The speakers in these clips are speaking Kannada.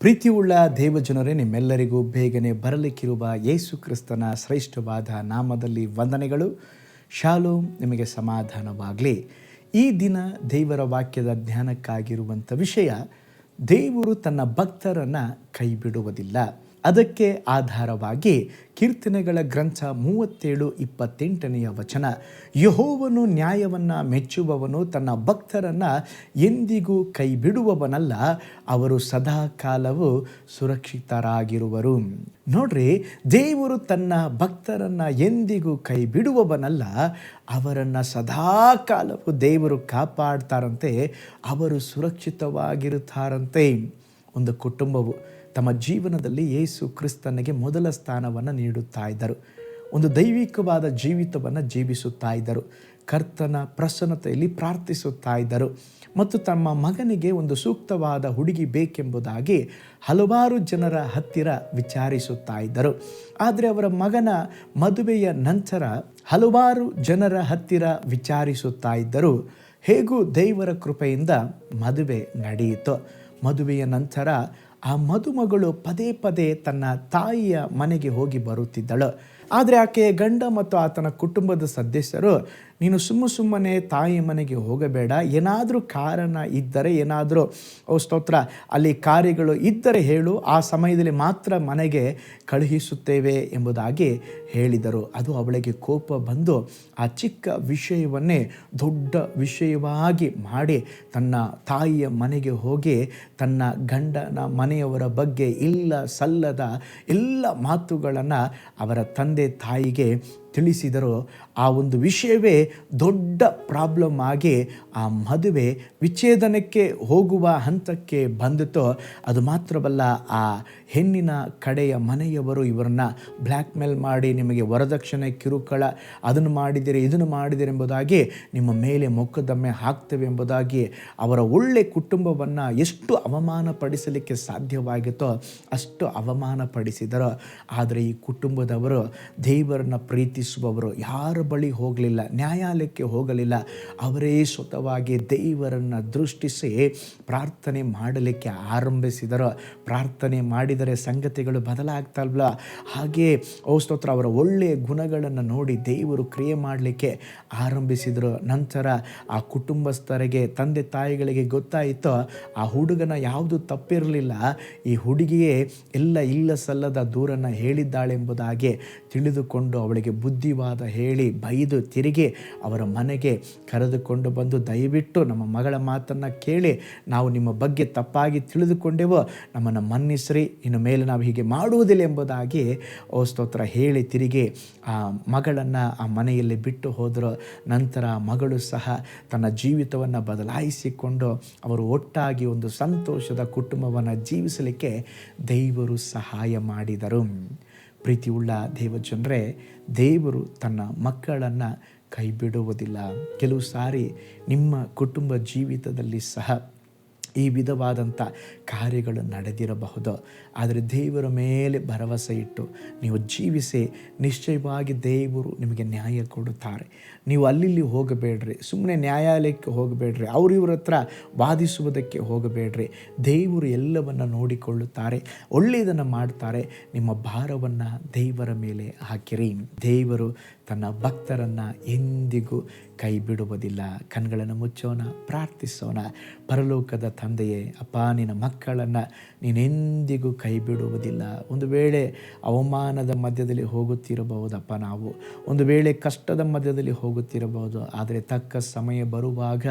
ಪ್ರೀತಿಯುಳ್ಳ ದೇವಜನರೇ, ನಿಮ್ಮೆಲ್ಲರಿಗೂ ಬೇಗನೆ ಬರಲಿಕ್ಕಿರುವ ಯೇಸು ಕ್ರಿಸ್ತನ ಶ್ರೇಷ್ಠವಾದ ನಾಮದಲ್ಲಿ ವಂದನೆಗಳು. ಶಾಲು ನಿಮಗೆ ಸಮಾಧಾನವಾಗಲಿ. ಈ ದಿನ ದೇವರ ವಾಕ್ಯದ ಧ್ಯಾನಕ್ಕಾಗಿರುವಂಥ ವಿಷಯ, ದೇವರು ತನ್ನ ಭಕ್ತರನ್ನು ಕೈ ಬಿಡುವುದಿಲ್ಲ ಅದಕ್ಕೆ ಆಧಾರವಾಗಿ ಕೀರ್ತನೆಗಳ ಗ್ರಂಥ ಮೂವತ್ತೇಳು ಇಪ್ಪತ್ತೆಂಟನೆಯ ವಚನ, ಯಹೋವನು ನ್ಯಾಯವನ್ನು ಮೆಚ್ಚುವವನು ತನ್ನ ಭಕ್ತರನ್ನು ಎಂದಿಗೂ ಕೈ ಬಿಡುವವನಲ್ಲ ಅವರು ಸದಾ ಕಾಲವು ಸುರಕ್ಷಿತರಾಗಿರುವರು. ನೋಡ್ರಿ, ದೇವರು ತನ್ನ ಭಕ್ತರನ್ನು ಎಂದಿಗೂ ಕೈ ಬಿಡುವವನಲ್ಲ ಅವರನ್ನು ಸದಾ ಕಾಲವು ದೇವರು ಕಾಪಾಡ್ತಾರಂತೆ, ಅವರು ಸುರಕ್ಷಿತವಾಗಿರುತ್ತಾರಂತೆ. ಒಂದು ಕುಟುಂಬವು ತಮ್ಮ ಜೀವನದಲ್ಲಿ ಯೇಸು ಕ್ರಿಸ್ತನಿಗೆ ಮೊದಲ ಸ್ಥಾನವನ್ನು ನೀಡುತ್ತಾ ಇದ್ದರು. ಒಂದು ದೈವಿಕವಾದ ಜೀವಿತವನ್ನು ಜೀವಿಸುತ್ತಾ ಇದ್ದರು. ಕರ್ತನ ಪ್ರಸನ್ನತೆಯಲ್ಲಿ ಪ್ರಾರ್ಥಿಸುತ್ತಾ ಇದ್ದರು. ಮತ್ತು ತಮ್ಮ ಮಗನಿಗೆ ಒಂದು ಸೂಕ್ತವಾದ ಹುಡುಗಿ ಬೇಕೆಂಬುದಾಗಿ ಹಲವಾರು ಜನರ ಹತ್ತಿರ ವಿಚಾರಿಸುತ್ತಾ ಇದ್ದರು. ಆದರೆ ಅವರ ಮಗನ ಮದುವೆಯ ನಂತರ ಹಲವಾರು ಜನರ ಹತ್ತಿರ ವಿಚಾರಿಸುತ್ತಾ ಇದ್ದರು. ಹೇಗೂ ದೇವರ ಕೃಪೆಯಿಂದ ಮದುವೆ ನಡೆಯಿತು. ಮದುವೆಯ ನಂತರ ಆ ಮದುಮಗಳು ಪದೇ ಪದೇ ತನ್ನ ತಾಯಿಯ ಮನೆಗೆ ಹೋಗಿ ಬರುತ್ತಿದ್ದಳು. ಆದರೆ ಆಕೆ ಗಂಡ ಮತ್ತು ಆತನ ಕುಟುಂಬದ ಸದಸ್ಯರು, ನೀನು ಸುಮ್ಮ ಸುಮ್ಮನೆ ತಾಯಿ ಮನೆಗೆ ಹೋಗಬೇಡ. ಏನಾದರೂ ಕಾರಣ ಇದ್ದರೆ ಏನಾದರೂ ಸ್ತೋತ್ರ, ಅಲ್ಲಿ ಕಾರ್ಯಗಳು ಇದ್ದರೆ ಹೇಳು. ಆ ಸಮಯದಲ್ಲಿ ಮಾತ್ರ ಮನೆಗೆ ಕಳುಹಿಸುತ್ತೇವೆ ಎಂಬುದಾಗಿ ಹೇಳಿದರು. ಅದು ಅವಳಿಗೆ ಕೋಪ ಬಂದು ಆ ಚಿಕ್ಕ ವಿಷಯವನ್ನೇ ದೊಡ್ಡ ವಿಷಯವಾಗಿ ಮಾಡಿ ತನ್ನ ತಾಯಿಯ ಮನೆಗೆ ಹೋಗಿ ತನ್ನ ಗಂಡನ ಮನೆಯವರ ಬಗ್ಗೆ ಇಲ್ಲ ಸಲ್ಲದ ಎಲ್ಲ ಮಾತುಗಳನ್ನು ಅವರ ತಂದೆ 가운데 다에게 ತಿಳಿಸಿದರೂ ಆ ಒಂದು ವಿಷಯವೇ ದೊಡ್ಡ ಪ್ರಾಬ್ಲಮ್ ಆಗಿ ಆ ಮದುವೆ ವಿಚ್ಛೇದನಕ್ಕೆ ಹೋಗುವ ಹಂತಕ್ಕೆ ಬಂದಿತು ಅದು ಮಾತ್ರವಲ್ಲ, ಆ ಹೆಣ್ಣಿನ ಕಡೆಯ ಮನೆಯವರು ಇವರನ್ನ ಬ್ಲ್ಯಾಕ್ ಮೇಲ್ ಮಾಡಿ ನಿಮಗೆ ವರದಕ್ಷಿಣೆ ಕಿರುಕುಳ ಅದನ್ನು ಮಾಡಿದಿರಿ ಇದನ್ನು ಮಾಡಿದಿರಿ ಎಂಬುದಾಗಿ ನಿಮ್ಮ ಮೇಲೆ ಮೊಕ್ಕದಮ್ಮೆ ಹಾಕ್ತೇವೆ ಎಂಬುದಾಗಿ ಅವರ ಒಳ್ಳೆ ಕುಟುಂಬವನ್ನು ಎಷ್ಟು ಅವಮಾನಪಡಿಸಲಿಕ್ಕೆ ಸಾಧ್ಯವಾಗಿತ್ತೋ ಅಷ್ಟು ಅವಮಾನಪಡಿಸಿದರು. ಆದರೆ ಈ ಕುಟುಂಬದವರು ದೇವರನ್ನ ಪ್ರೀತಿಸುವವರು ಯಾರ ಬಳಿ ಹೋಗಲಿಲ್ಲ, ನ್ಯಾಯಾಲಯಕ್ಕೆ ಹೋಗಲಿಲ್ಲ, ಅವರೇ ಸ್ವತವಾಗಿ ದೇವರನ್ನು ದೃಷ್ಟಿಸಿ ಪ್ರಾರ್ಥನೆ ಮಾಡಲಿಕ್ಕೆ ಆರಂಭಿಸಿದರು. ಪ್ರಾರ್ಥನೆ ಮಾಡಿದರೆ ಸಂಗತಿಗಳು ಬದಲಾಗ್ತಲ್ವ ಹಾಗೆ ಓ ಸ್ತೋತ್ರ ಅವರ ಒಳ್ಳೆಯ ಗುಣಗಳನ್ನು ನೋಡಿ ದೇವರು ಕ್ರಿಯೆ ಮಾಡಲಿಕ್ಕೆ ಆರಂಭಿಸಿದರು. ನಂತರ ಆ ಕುಟುಂಬಸ್ಥರಿಗೆ, ತಂದೆ ತಾಯಿಗಳಿಗೆ ಗೊತ್ತಾಯಿತು, ಆ ಹುಡುಗನ ಯಾವುದು ತಪ್ಪಿರಲಿಲ್ಲ, ಈ ಹುಡುಗಿಯೇ ಎಲ್ಲ ಇಲ್ಲ ಸಲ್ಲದ ದೂರನ್ನು ಹೇಳಿದ್ದಾಳೆಂಬುದಾಗಿ ತಿಳಿದುಕೊಂಡು ಅವಳಿಗೆ ಬುದ್ಧಿವಾದ ಹೇಳಿ ಬೈದು ತಿರುಗಿ ಅವರ ಮನೆಗೆ ಕರೆದುಕೊಂಡು ಬಂದು, ದಯವಿಟ್ಟು ನಮ್ಮ ಮಗಳ ಮಾತನ್ನು ಕೇಳಿ, ನಾವು ನಿಮ್ಮ ಬಗ್ಗೆ ತಪ್ಪಾಗಿ ತಿಳಿದುಕೊಂಡೆವೋ, ನಮ್ಮನ್ನು ಮನ್ನಿಸ್ರಿ, ಇನ್ನು ಮೇಲೆ ನಾವು ಹೀಗೆ ಮಾಡುವುದಿಲ್ಲ ಎಂಬುದಾಗಿ ಓ ಸ್ತೋತ್ರ ಹೇಳಿ ತಿರುಗಿ ಆ ಮಗಳನ್ನು ಆ ಮನೆಯಲ್ಲಿ ಬಿಟ್ಟು ಹೋದರು. ನಂತರ ಮಗಳು ಸಹ ತನ್ನ ಜೀವಿತವನ್ನು ಬದಲಾಯಿಸಿಕೊಂಡು ಅವರು ಒಟ್ಟಾಗಿ ಒಂದು ಸಂತೋಷದ ಕುಟುಂಬವನ್ನು ಜೀವಿಸಲಿಕ್ಕೆ ದೈವರು ಸಹಾಯ ಮಾಡಿದರು. ಪ್ರೀತಿಯುಳ್ಳ ದೇವಜನರೇ ದೇವರು ತನ್ನ ಮಕ್ಕಳನ್ನು ಕೈ ಬಿಡುವುದಿಲ್ಲ ಕೆಲವು ಸಾರಿ ನಿಮ್ಮ ಕುಟುಂಬ ಜೀವಿತದಲ್ಲಿ ಸಹ ಈ ವಿಧವಾದಂಥ ಕಾರ್ಯಗಳು ನಡೆದಿರಬಹುದು. ಆದರೆ ದೇವರ ಮೇಲೆ ಭರವಸೆ ಇಟ್ಟು ನೀವು ಜೀವಿಸಿ ನಿಶ್ಚಯವಾಗಿ ದೇವರು ನಿಮಗೆ ನ್ಯಾಯ ಕೊಡುತ್ತಾರೆ. ನೀವು ಅಲ್ಲಿಲ್ಲಿ ಹೋಗಬೇಡ್ರಿ ಸುಮ್ಮನೆ ನ್ಯಾಯಾಲಯಕ್ಕೆ ಹೋಗಬೇಡ್ರಿ ಅವರಿವ್ರ ಹತ್ರ ವಾದಿಸುವುದಕ್ಕೆ ಹೋಗಬೇಡ್ರಿ. ದೇವರು ಎಲ್ಲವನ್ನು ನೋಡಿಕೊಳ್ಳುತ್ತಾರೆ, ಒಳ್ಳೆಯದನ್ನು ಮಾಡ್ತಾರೆ. ನಿಮ್ಮ ಭಾರವನ್ನು ದೇವರ ಮೇಲೆ ಹಾಕಿರಿ. ದೇವರು ತನ್ನ ಭಕ್ತರನ್ನು ಎಂದಿಗೂ ಕೈ ಬಿಡುವುದಿಲ್ಲ ಕಣ್ಗಳನ್ನು ಮುಚ್ಚೋಣ, ಪ್ರಾರ್ಥಿಸೋಣ. ಪರಲೋಕದ ತಂದೆಯೇ, ಅಪ್ಪ, ನಿನ್ನ ಮಕ್ಕಳನ್ನು ನೀನೆಂದಿಗೂ ಕೈ ಬಿಡುವುದಿಲ್ಲ ಒಂದು ವೇಳೆ ಅವಮಾನದ ಮಧ್ಯದಲ್ಲಿ ಹೋಗುತ್ತಿರಬಹುದಪ್ಪ ನಾವು. ಒಂದು ವೇಳೆ ಕಷ್ಟದ ಮಧ್ಯದಲ್ಲಿ ಹೋಗುತ್ತಿರಬಹುದು. ಆದರೆ ತಕ್ಕ ಸಮಯ ಬರುವಾಗ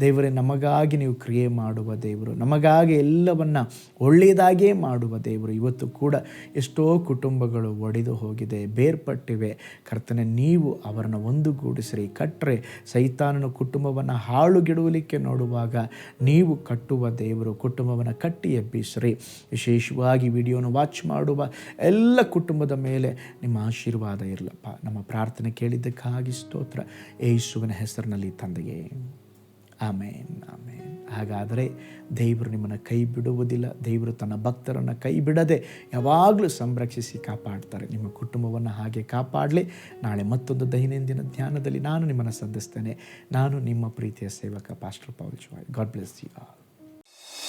ದೇವರೇ, ನಮಗಾಗಿ ನೀವು ಕ್ರಿಯೆ ಮಾಡುವ ದೇವರು. ನಮಗಾಗಿ ಎಲ್ಲವನ್ನು ಒಳ್ಳೆಯದಾಗೇ ಮಾಡುವ ದೇವರು. ಇವತ್ತು ಕೂಡ ಎಷ್ಟೋ ಕುಟುಂಬಗಳು ಒಡೆದು ಹೋಗಿದೆ, ಬೇರ್ಪಟ್ಟಿವೆ. ಕರ್ತನೆ, ನೀವು ಅವರನ್ನು ಒಂದುಗೂಡಿಸಿರಿ. ಕಟ್ಟರೆ ಸೈತಾನನ ಕುಟುಂಬವನ್ನು ಹಾಳುಗೆಡುವಲಿಕ್ಕೆ ನೋಡುವಾಗ ನೀವು ಕಟ್ಟುವ ದೇವರು, ಕುಟುಂಬವನ್ನು ಕಟ್ಟಿ ಎಬ್ಬಿಸ್ರಿ. ವಿಶೇಷವಾಗಿ ವಿಡಿಯೋನ ವಾಚ್ ಮಾಡುವ ಎಲ್ಲ ಕುಟುಂಬದ ಮೇಲೆ ನಿಮ್ಮ ಆಶೀರ್ವಾದ ಇರಲಪ್ಪ. ನಮ್ಮ ಪ್ರಾರ್ಥನೆ ಕೇಳಿದ್ದಕ್ಕಾಗಿ ಸ್ತೋತ್ರ. ಯೇಸುವಿನ ಹೆಸರಿನಲ್ಲಿ ತಂದೆಯೇ. ಆಮೇನ್ ಆಮೇನ್. ಹಾಗಾದರೆ ದೇವರು ನಿಮ್ಮನ್ನು ಕೈ ಬಿಡುವುದಿಲ್ಲ. ದೇವರು ತನ್ನ ಭಕ್ತರನ್ನು ಕೈ ಬಿಡದೆ ಯಾವಾಗಲೂ ಸಂರಕ್ಷಿಸಿ ಕಾಪಾಡ್ತಾರೆ. ನಿಮ್ಮ ಕುಟುಂಬವನ್ನು ಹಾಗೆ ಕಾಪಾಡಲಿ. ನಾಳೆ ಮತ್ತೊಂದು ದೈನಂದಿನ ಧ್ಯಾನದಲ್ಲಿ ನಾನು ನಿಮ್ಮನ್ನು ಸಂಧಿಸ್ತೇನೆ. ನಾನು ನಿಮ್ಮ ಪ್ರೀತಿಯ ಸೇವಕ pastor Paul Joy God bless you